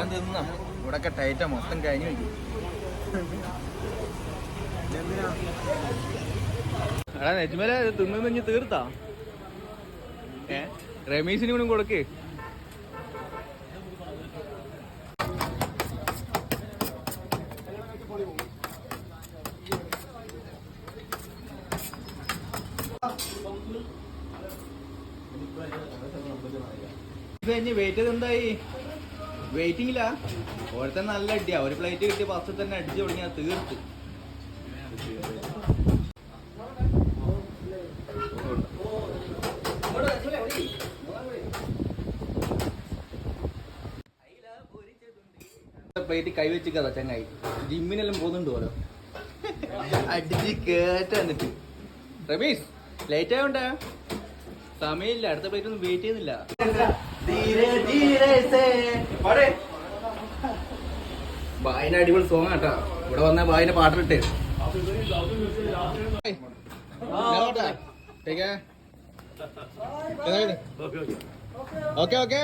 എല്ലാം തിന്ന. ഇവിടെ ഒക്കെ ടൈറ്റാ മൊത്തം കഴിഞ്ഞു എടാ നെജ്മല തിന്നു തീർത്താ? റമീസിന് കൂടെ കൊടുക്കേ. കഴിഞ്ഞ് വെയിറ്റ് എന്തായി വെയിറ്റിംഗില്ല ഓരത്തെ നല്ല അടിയാ. ഒരു പ്ലേറ്റ് കിട്ടി ഫസ്റ്റ് തന്നെ അടിച്ചു തുടങ്ങി അത് തീർത്ത് പ്ലേറ്റ് കൈവച്ച് കഥ ചങ്ങായി. ജിമ്മിനെല്ലാം പോകുന്നുണ്ട് ഓരോ. അടിച്ച് കേറ്റ എന്നിട്ട് റമീസ് ലേറ്റ് ആയോണ്ടാ? സമയമില്ല. അടുത്ത പ്ലേറ്റ് ഒന്നും വെയിറ്റ് ചെയ്യുന്നില്ല. ബായിന്റെ അടിപൊളി സോങ് ആട്ടാ ഇവിടെ വന്ന ബായിന്റെ പാട്ടിലിട്ട്. Okay okay.